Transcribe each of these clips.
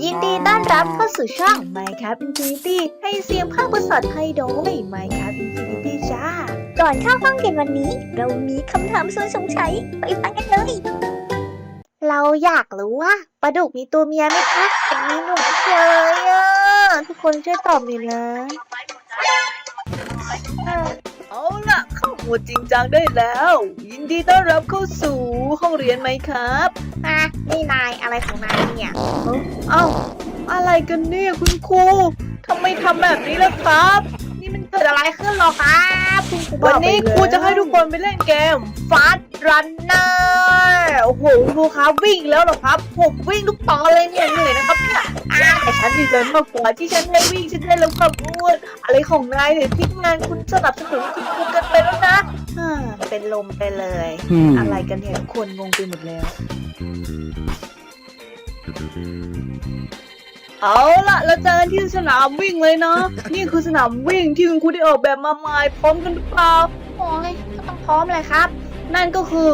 ยินดีต้อนรับเข้าสู่ช่อง Minecraft Infinity ให้เสียงภาคภาษาไทยโดย Minecraft Infinity จ้า ก่อนเข้าห้องเรียนวันนี้ เรามีคำถามชวนสงสัยไปฟังกันเลย เราอยากรู้ว่าปลาดุกมีตัวเมียไหมคะเป็นมีหนุ่มเลยอะทุกคนช่วยตอบหน่อยนะเออเอาล่ะเข้า หมวดจริงจังได้แล้ว ยินดีต้อนรับเข้าสู่ห้องเรียนไหมครับอะนี่นายอะไรของนายเนี่ยเอ้าอะไรกันเนี่ยคุณครูทำไมทำแบบนี้ล่ะครับ นี่มันเกิดอะไรขึ้นหรอครับคุณครูบวัอนกไปนี้แล้วครูจะให้ทุกคนไปเล่นเกมฟาสรันเนอร์โอ้โหคุณครูครับวิ่งแล้วเหรอครับ ผมวิ่งทุกตอนเลยเนี่ยเหนื่อยนะครับเนี่ยอ่าแต่ฉันดีใจมากกว่าที่ฉันได้วิ่งฉันได้ลดความอ้วนอะไรของนายเนี่ยที่งานคุณสนับสนุนคุณครูเกันไปแล้วนะอ่า เป็นลมไปเลย Hmm. อะไรกันเนี่ยทุกคนงงไปหมดแล้ว เอาล่ะ เราเจอกันที่สนามวิ่งเลยเนาะ นี่คือสนามวิ่งที่คุณครูได้ออกแบบมาใหม่พร้อมกันหรือเปล่าโอ้ยก็ต้องพร้อมเลยครับ นั่นก็คือ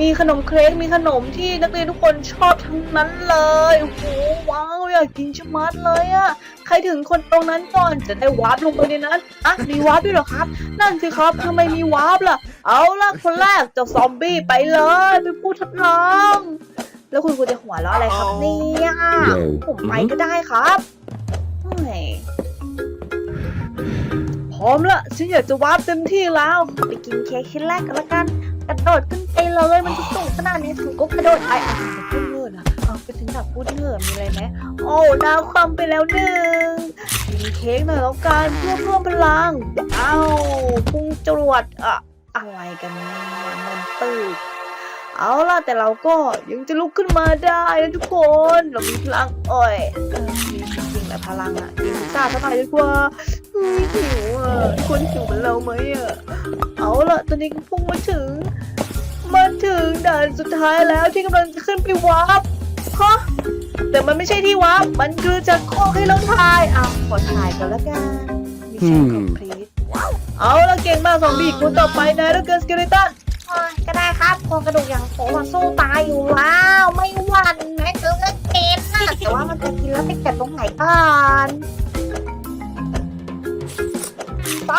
มีขนมเค้กมีขนมที่นักเรียนทุกคนชอบทั้งนั้นเลยโอ้โหว้าว อยากกินชะมัดเลยอะใครถึงคนตรงนั้นก่อนจะได้วาร์ปลงไปในนั้นอะมีวาร์ปด้วยเหรอครับ นั่นสิครับทำไมมีวาร์ปล่ะ เอาล่ะคนแรกเจ้าซอมบี้ไปเลยเป็นผู้ทดลอง แล้วคุณครูจะหัวเราะอะไรครับเนี่ยผมไปก็ได้ครับพร้อมละฉันอยากจะวาร์ปเต็มที่แล้ว ไปกินเค้กชิ้นแรกกันละกัน กระโดดขึ้นไปเลยมันจะสูงขนาดนี้ถึงก็กระโดดไปอะ ไปถึงดับพูดเงินมีอะไรไหมโอ้ดาวความไปแล้วหนึ่งกินเค้กหน่อยแล้วกันเพื่อเพิ่มพลังว้าวพุ่งจรวดอะอะไรกันเนี่ยมันตืดเอาล่ะแต่เราก็ยังจะลุกขึ้นมาได้นะทุกคนเรามีพลังอ้ยเออมีจริงๆแหละพลังอะกินซาสักหน่อยดีกว่าหิวอะคนหิวเหมือนเราไหมอะเอาล่ะตอนนี้ก็พุ่งมาถึงมาถึงด่านสุดท้ายแล้วที่กำลังจะขึ้นไปวาร์ป ฮะแต่มันไม่ใช่ที่วาร์ปมันคือจะโคกให้เราถ่ายอะขอถ่ายก่อนละกันมิชชั่นคอมพลีทเอาละเก่งมากสองบีคนต่อไปนายแล้วเกินสเกเลตันโอ้ยก็ได้ครับโครงกระดูกอย่างผมมันสู้ตายอยู่แล้ว ไม่หวั่นแม้ถึงจะเจ็บนะแต่ว่ามันจะกินแล้วไปเจ็บตรงไหนก่อน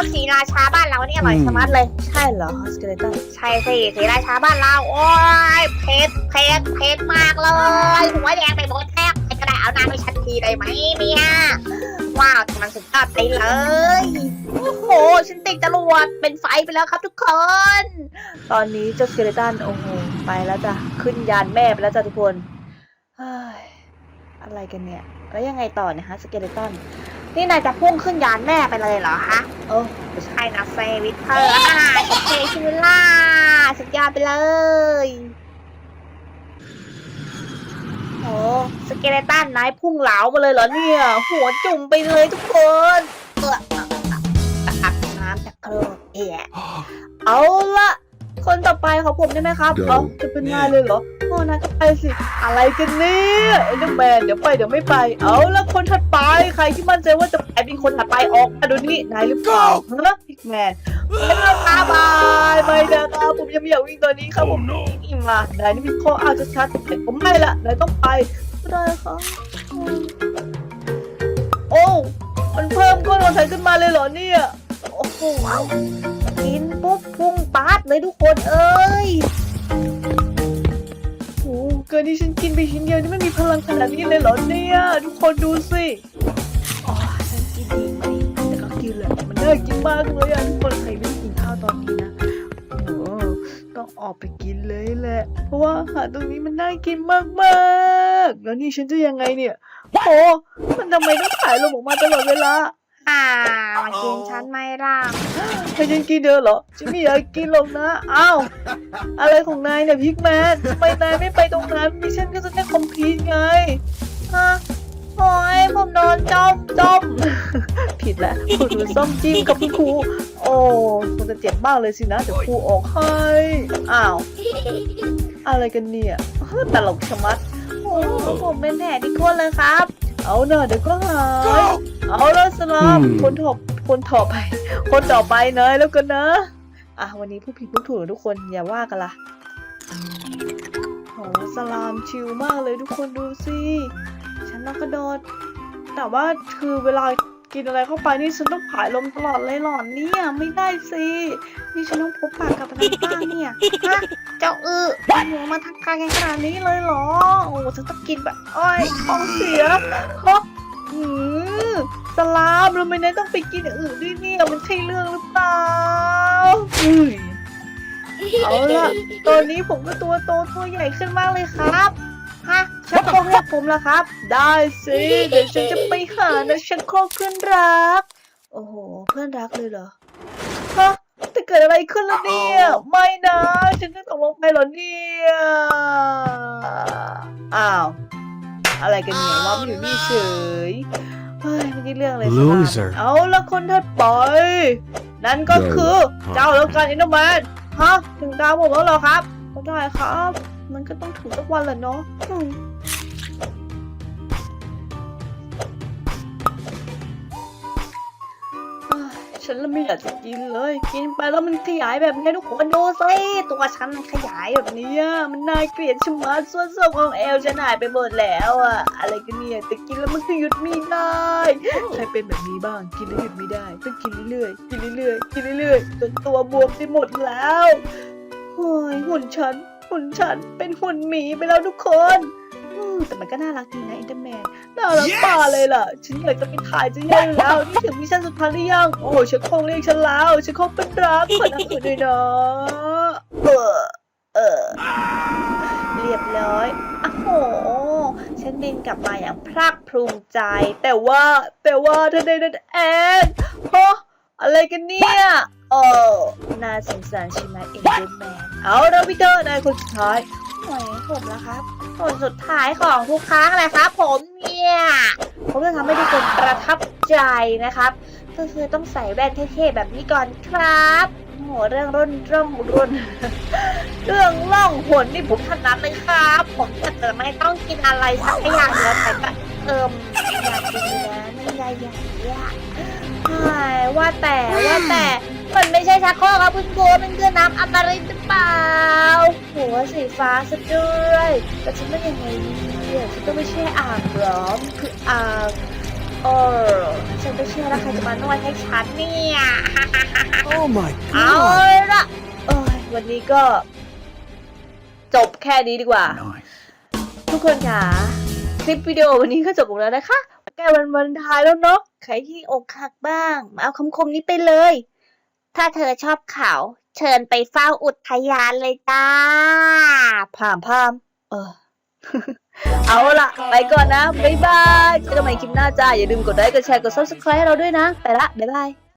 ซอสสีราชาบ้านเรานี่อร่อยสมัดเลย ใช่เหรอสเกเลตันใช่สิสีราชาบ้านเราโอ้ยเผ็ดเผ็ดเผ็ดมากเลยหัวแดงไปหมดแทบใครก็ได้เอาน้ำให้ฉันทีได้ไหมเนี่ยว้าวแต่มันสุดยอดไปเลยโอ้โหฉันติดจรวดเป็นไฟไปแล้วครับทุกคน ตอนนี้เจ้าสเกเลตันโอ้โหไปแล้วจ้ะขึ้นยานแม่ไปแล้วจ้ะทุกคนเฮ้ยอะไรกันเนี่ย แล้วยังไงต่อเนะฮะสเกเลตัน นี่นายจะพุ่งขึ้นยานแม่ไปเลยเหรอฮะโอ้ใช่นะเฟวิเทอร์อ่าฉันเทชื่อล่าสุดยอดไปเลยโหสเกเลตันนายพุ่งเหลามาเลยเหรอเนี่ย หัวจุ่มไปเลยทุกคนอาบน้ำจากโครกเอะเอาละคนต่อไปของผมได้ไหมครับ Go เอาจะเป็นนายเลยเหรอ โอ้นายก็ไปสิ อะไรกันเนี่ยเอ็นเดอร์แมนเดี๋ยวไปเดี๋ยวไม่ไป เอาละคนถัดไปใครที่มั่นใจว่าจะไปเป็นคนถัดไปออกมาดูนี่นายหรือเปล่าฮะพิกแมนไม่ได้ครับบายไม่ได้ครับผมยังไม่อยากวิ่งตัวนี้ครับผมนี่มานายนี่มีข้ออ้างชัดๆแต่ผมไม่ละนายต้องไปก็ได้ครับอืมโอ้มันเพิ่มก้อนของฉันขึ้นมาเลยเหรอเนี่ย โอ้โหกินปุ๊บพุ่งปาดเลยทุกคนเอ้ยโอ้ เกินที่ฉันกินไปชิ้นเดียวนี่ไม่มีพลังขนาดนี้เลยเหรอเนี่ยทุกคนดูสิอ๋อฉันกินดีไหมแต่ก็กินแหละมันน่ากินมากเลยอะทุกคนใครไม่ได้กินข้าวตอนนี้นะโอ้ต้องออกไปกินเลยแหละ เพราะว่าอาหารตรงนี้มันน่ากินมากๆแล้วนี่ฉันจะยังไงเนี่ยโอ้มันทำไมต้องถ่ายลมออกมาตลอดเวลา อ่ามากินฉันไม่ล่ะให้ฉันกินเด้อเหรอฉันไม่อยากกินหรอกนะอ้าวอะไรของนายเนี่ยพิกแมนทำไมนายไม่ไปตรงนั้นมิชชั่นก็จะได้คอมพลีทไงฮะโอ้ยผมโดนจมจอมผิดแล้วคุณหนูส้มจิ้มกับคุณครูโอ้คงจะเจ็บมากเลยสินะเดี๋ยวครูออกให้อ้าวอะไรกันเนี่ยตลกชะมัดโอ้ผมเป็นแผลที่ก้นเลยครับ เอาเนอะเดี๋ยวก็หาย เอาแล้วสลามอืม คนถอคนต่อไป คนต่อไปเนยแล้วกันนะ อะวันนี้ผู้ผิดผู้ถูกทุกคนอย่าว่ากันละโหสลามชิลมากเลยทุกคนดูสิฉันต้องกระโดด แต่ว่าคือเวลากินอะไรเข้าไปนี่ฉันต้องผายลมตลอดเลยหลอนเนี่ยไม่ได้สินี่ฉันต้องพบปากกับอะไรบ้างเนี่ยฮะเจ้าอือหัวมาทักทายกันขนาดนี้เลยเหรอโอ้ฉันต้องกินแบบอ้อยท้องเสียฮะ อืม สลามแล้วไม่ได้ต้องไปกินอย่างอื่นด้วยเนี่ยมันใช่เรื่องหรือเปล่าอุ้ยเอาล่ะตอนนี้ผมก็ตัวโตตัวใหญ่ขึ้นมากเลยครับฮะชักโครกเรียกผมแล้วครับ ได้สิเดี๋ยวฉันจะไปหานะชักโครกเพื่อนรัก โอ้โหเพื่อนรักเลยเหรอฮะจะเกิดอะไรขึ้นแล้วเนี่ย ไม่นะฉันจะตกลงไปเหรอเนี่ยอ้าวอะไรกันเนี่ยว่ามันอยู่นี่เฉย เฮ้ยไม่ได้เรื่องเลยสลาม Loser เอาละคนถัดไป นั่นก็คือเจ้าแล้วกันอินโนแมนฮะถึงตามผมแล้วเหรอครับ ก็ได้ครับ มันก็ต้องถูกสักวันแหละเนาะอืม ฉันละไม่อยากจะกินเลย กินไปแล้วมันขยายแบบนี้ทุกคนดูสิตัวฉันมันขยายแบบนี้มันน่าเกลียดชะมัดส่วนส่วนของเอลฉันหายไปหมดแล้วอะอะไรกันเนี่ยแต่กินแล้วมันก็หยุดไม่ได้ใครเป็นแบบนี้บ้างกินแล้วหยุดไม่ได้ต้องกินเรื่อยๆกินเรื่อยๆกินเรื่อยๆจนตัวบวมไปหมดแล้วเฮ้ยหุ่นฉันหุ่นฉันเป็นหุ่นหมีไปแล้วทุกคน แต่มันก็น่ารักดีนะอินเตอร์แมนน่ารักป่าเลยล่ะ ฉันอยากจะไปถ่ายจะแย่อยู่แล้ว นี่ถึงมิชชั่นสุดท้ายหรือยัง โอ้ฉันคงเรียกฉันแล้ว ฉันคงเป็นรักคนอื่นเลยเนาะเออเออ เรียบร้อยอ้าวโห ฉันบินกลับมาอย่างภาคภูมิใจ แต่ว่าแต่ว่าทันใดนั้นเองฮะอะไรกันเนี่ยเออน่าสงสารใช่ไหมเอ็นเดอร์แมน เอาละพี่เตอร์นายคนสุดท้ายหน่อยผมละครับ คนสุดท้ายของทุกครั้งเลยครับผมเนี่ยผมจะทำให้ทุกคนประทับใจนะครับ ก็คือต้องใส่แว่นเท่ๆแบบนี้ก่อนครับโหเรื่องร่นร่องร่นเรื่องล่องหนนี่ผมถนัดเลยครับ ผมจะไม่ต้องกินอะไรสักอย่างเดียวแต่ก็เอิมอยากกินนะไม่ได้อยากอยากใช่ว่าแต่ว่าแต่ มันไม่ใช่ชักโครกครับคุณครูมันคือน้ำอมฤตหรือเปล่าหัวสีฟ้าซะด้วยแต่ฉันไม่ยังไงเนี่ยฉันต้องไม่แช่อ่างเหรอมันคืออ่างเออฉันไม่เชื่อแล้วใครจะมานวดให้ฉันเนี่ย Oh my เอา god! ละเอ้ยวันนี้ก็ จบแค่นี้ดีกว่า Nice. ทุกคนค่ะคลิปวิดีโอวันนี้ก็จบลงแล้วนะคะใกล้วันวันท้ายแล้วเนาะใครที่อกหักบ้าง มาเอาคำคมนี้ไปเลย ถ้าเธอชอบเขา เชิญไปเฝ้าอุทยานเลยจ้าพามพามเออเอาละไปก่อนนะ บ๊ายบายเจอกันใหม่คลิปหน้าจ้า อย่าลืมกดไลค์กดแชร์กด subscribe ให้เราด้วยนะ ไปละ บ๊ายบาย